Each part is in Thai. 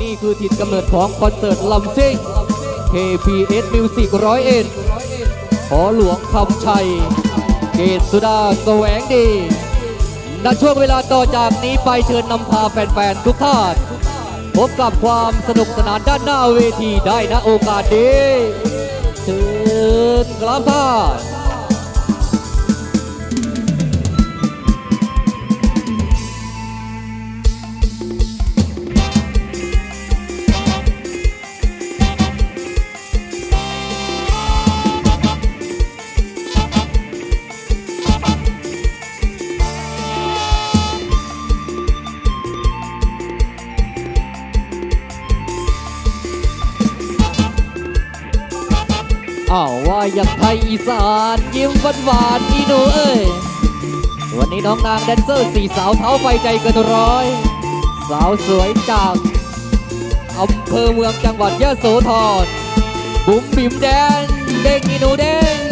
นี่คือถิ่นกำเนิดของคอนเสิร์ตลำซิ่ง KPS Music ร้อยเอ็ดขอหลวงคำชัย เกศสุดาแสวงดีณช่วงเวลาต่อจากนี้ไปเชิญนำพาแฟนๆทุกท่านพบกับความสนุกสนานด้านหน้าเวทีได้ณโอกาสนี้เชิญครับท่าน อ้าวว่าอย่างไทยอีสานยิ้มหวานหวานๆอีหนูเอ้ย วันนี้น้องนางแดนเซอร์สี่สาวเท้าไฟใจเกินร้อย สาวสวยจากอำเภอเมืองจังหวัดยะโสธรบุ๋มบิ๋มแดนเด้งอีหนูเด้ง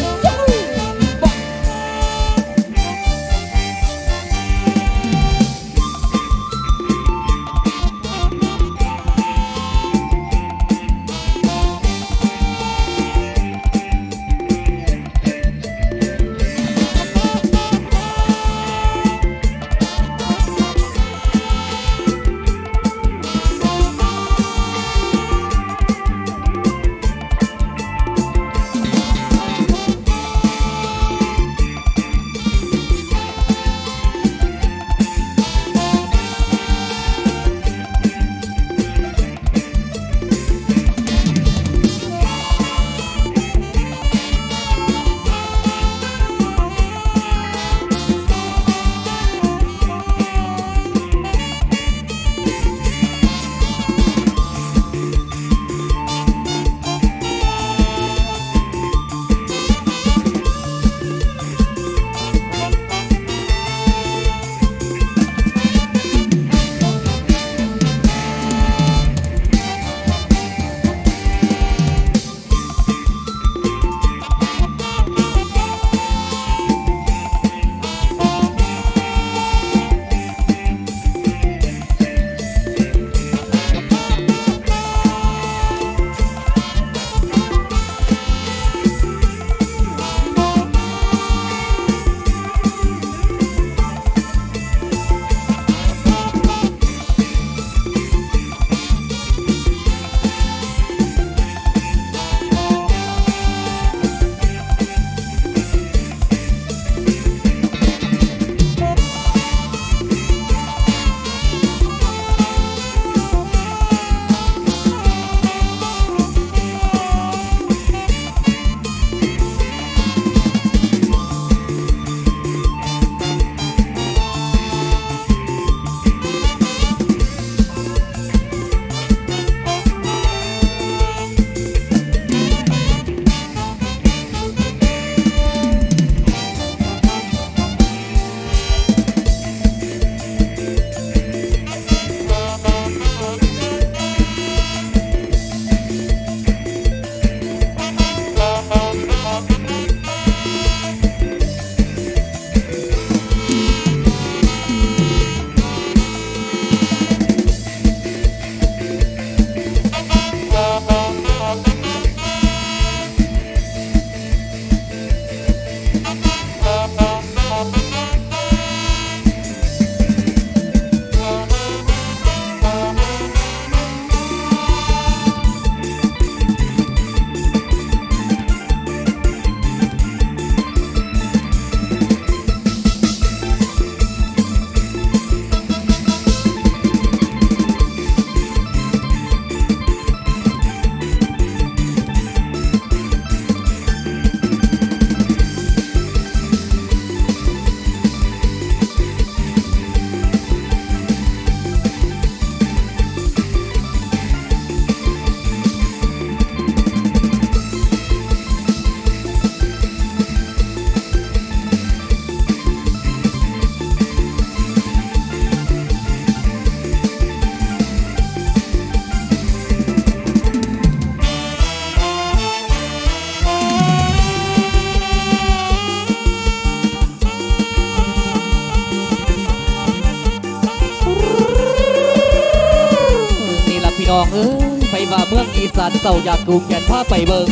องเอ้ยไปว่าเมืองอีสานเศร้าอยากกูแขนผ้าไปเบิง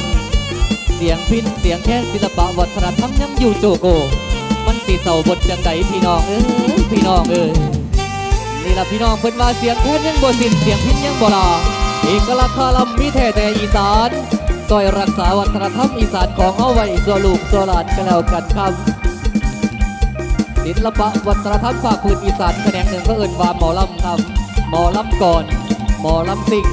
เสียงพินเสียงแค่ศิลปะวัฒนธรรมยังอยู่โจโก มันสีเศร้าบทจังใดพี่น้องเอ้ยพี่น้องเอ้ยนี่ละพี่น้องเพิ่นว่าเสียงแค่ยังบ่สิ้นเสียงพินยังบ่ลาเอกลักษณ์คาลำมีแท้แต่อีสานซอยรักษาวัฒนธรรมอีสานของเฮาไว้ตัวลูกตัวหลานกันแล้วกันครับศิลปะวัฒนธรรมภาคพื้นอีสานแขนงหนึ่งก็เอิ่นว่าหมอลำครับหมอลำก่อน หมอลำสิง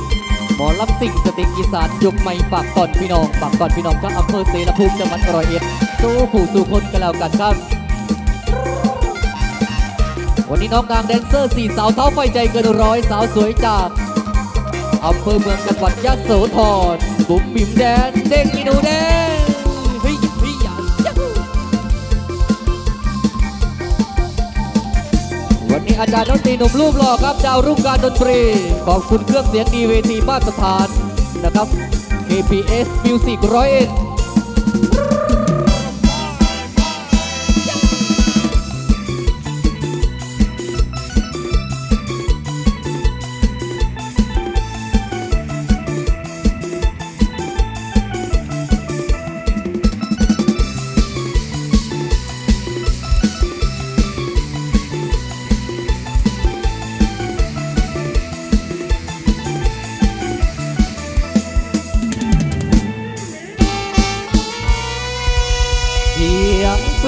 หมอลำสิงสติกอีสานยุคใหม่ฝากตอนพี่น้องฝากตอนพี่น้องจากอำเภอเสรภูมิจังหวัดร้อยเอ็ดสู้ผู้สู้คนกันแล้วกันครับวันนี้น้องนางแดนเซอร์สี่สาวเท้าไฟใจเกินร้อยสาวสวยจากอำเภอเมืองจังหวัดยะโสธรบุ๋มบิ๋มแดนเด้งอีนูแดน อาจารย์ดนตรีหนุ่มรูปหล่อครับดาวรุ่งการดนตรีของคุณเครื่องเสียงดีเวทีมาตรฐานนะครับ KPS Music 101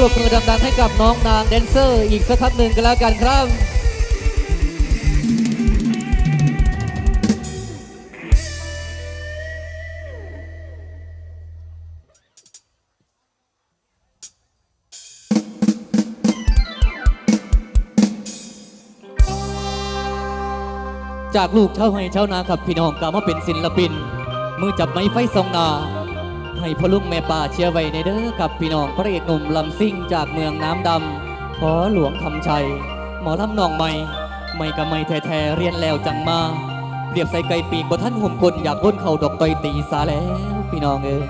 บมือดังๆให้กับน้องนางแดนเซอร์อีกสักครั้งหนึ่งกันแล้วกันครับจากลูกเช่าให้เช่านากับพี่น้องกลับมาเป็นศิลปิน มือจับไม้ไฟสองนา ให้พ่อลุงแม่ป่าเชียร์ไว้ในเด้อกับพี่น้องพระเอกหนุ่มลำซิ่งจากเมืองน้ำดำขอหลวงคำชัย หมอลำนองใหม่ไม่กะไม่แท้ๆเรียนแล้วจังมาเปรียบใส่ไก่ปีกบ่ท่านห่มคนอยากก้นเข่าดอกต่อยตีสาแล้วพี่น้องเอ้ย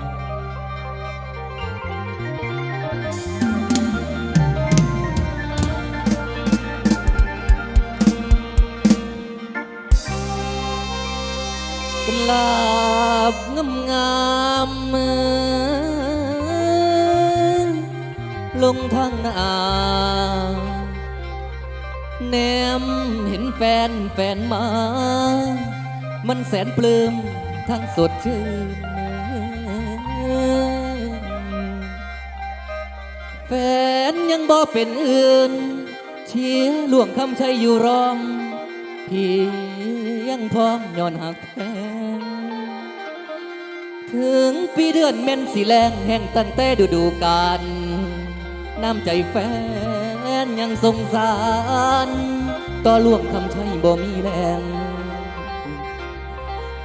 ลาบงามงามๆมือลงทางหน้าแนมเห็นแฟนแฟนมา มันแสนปลื้มทั้งสดชื่น แฟนยังบ่เป็นอื่น เชียร์ล่วงคำชัยอยู่รอมพี่ยังพร้อมย้อนหักแถึงปีเดือนแม่นสีแรงแห่งตั้งแต่ดูดูการน้ำใจแฟนยังสงสารต่อล่วงคำชัยบ่มีแรง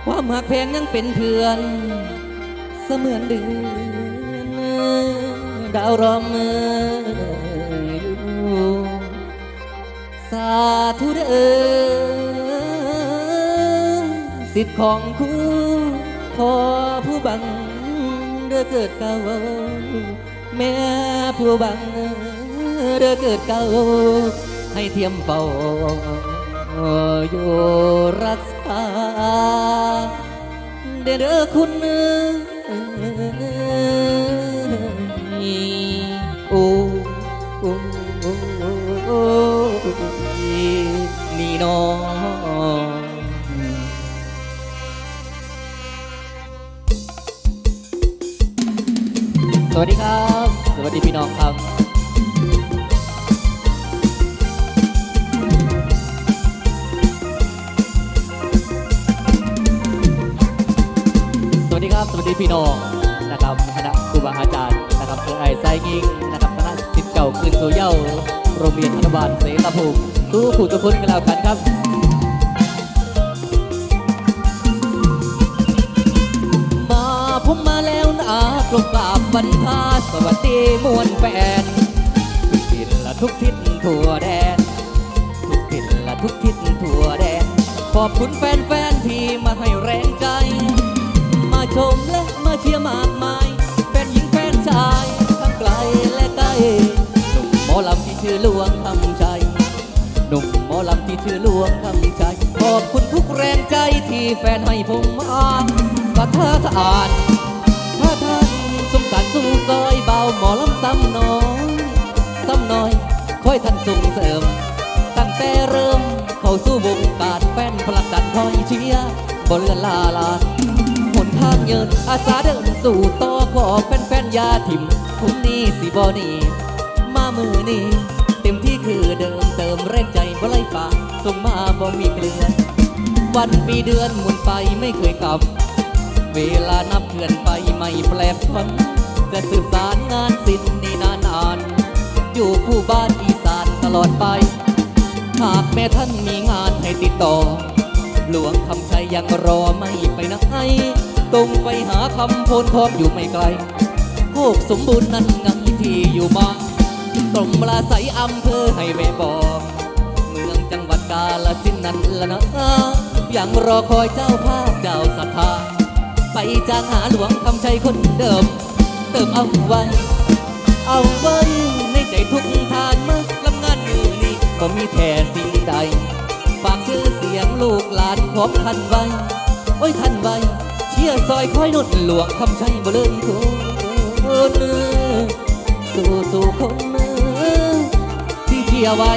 ความหักแพงยังเป็นเพื่อน เสมือนเดือนดาวรอมมืออยู่สาธุเด้อสิทธิ์ของคู่ พอผู้บังเด้อเกิดเก่าแม่ผู้บังเด้อเกิดเก่าให้เทียมเฝ้าอยู่รักษาเด้อดคุณโอ้โอ้โอ้นี่น้อง สวัสดีครับ สวัสดีพี่น้องครับ สวัสดีครับ สวัสดีพี่น้องนะครับคณะครูบาอาจารย์นะครับเพื่อไอ้ไซงิงนะครับคณะสิทธิ์เก่าคืนสู่เย้าโรงเรียนอนุบาลเสรภูมิทุกผู้ทุกคนกันแล้วกันครับ ผมมาแล้วนะกลมกาบบรรพาสวัสดีมวลแฟนทุกทิศละทุกทิศทั่วแดน ทุกทิศละทุกทิศทั่วแดน ขอบคุณแฟนๆที่มาให้แรงใจ มาชมและมาเชียร์มากมายแฟนหญิงแฟนชายทั้งไกลและใกล้หนุ่มหมอลำที่ชื่อหลวงคำชัยหนุ่มหมอลำที่ชื่อหลวงคำชัยขอบคุณทุกแรงใจที่แฟนให้ผมอ่านก็เธอถ้าอ่านาท่านสงสารสู้ซอยเบาหมอลำซ้ำน้อยซ้ำน้อยคอยท่านส่งเสริม ตั้งแต่เริ่มเข้าสู่วงการแฟนพลักดันคอยเชียร์บนเรือลาลานหนทางเยินอาสาเดินสู่ต่อขอแฟนๆยาถิ่มผมนี้สิบอนี่มามือนี้เต็มที่คือเดิมเติมแรงใจบ่ไล่ป่าส่งมาบ่มีเกลือวันปีเดือนหมุนไปไม่เคยกลับ เวลานับเคลื่อนไปไม่แปลกพันจะสืบสารงานศิลป์นี่นานาน อยู่คู่บ้านอีสานตลอดไป หากแม่ท่านมีงานให้ติดต่อ หลวงคำชัยยังรอไม่ไปไหนตรงไปหาคำโพนทองอยู่ไม่ไกลโคกสมบูรณ์นั้นไงที่อยู่มาตรงปลาใสอำเภอให้แม่บอกเมืองจังหวัดกาลสินธุ์นั้นละนะยังรอคอยเจ้าภาพเจ้าศรัทธา จ้างหาหลวงคำชัยคนเดิม เติมเอาไว้ เอาไว้ในใจทุกทานมาลำงานมือนี้ก็มีแท่สิ่งใด ฝากชื่อเสียงลูกหลานของท่านไว้ โอ้ยท่านไว้ เชี่ยซอยคอยนุดหลวงคำชัยบ่เลินคนสู่สู่คนที่เชียไว้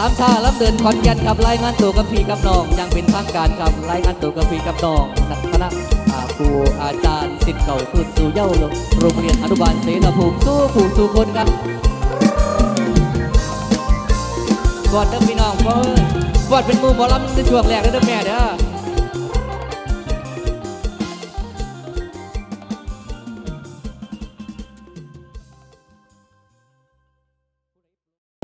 สามชาล้ำเดินขอนแก่นครับรายงานตัวกับพี่กับน้องยังเป็นทางการครับรายงานตัวกับพี่กับน้องนักคณะอาครูอาจารย์สิทธิ์เก่าคุณสู่เย้าโรงเรียนอนุบาลเสรภูมิสู้ผู้สู่คนครับกอดเด้อพี่น้องเพื่อนกอดเป็นมูหมอลำในช่วงแรกเด้อแม่เด้อ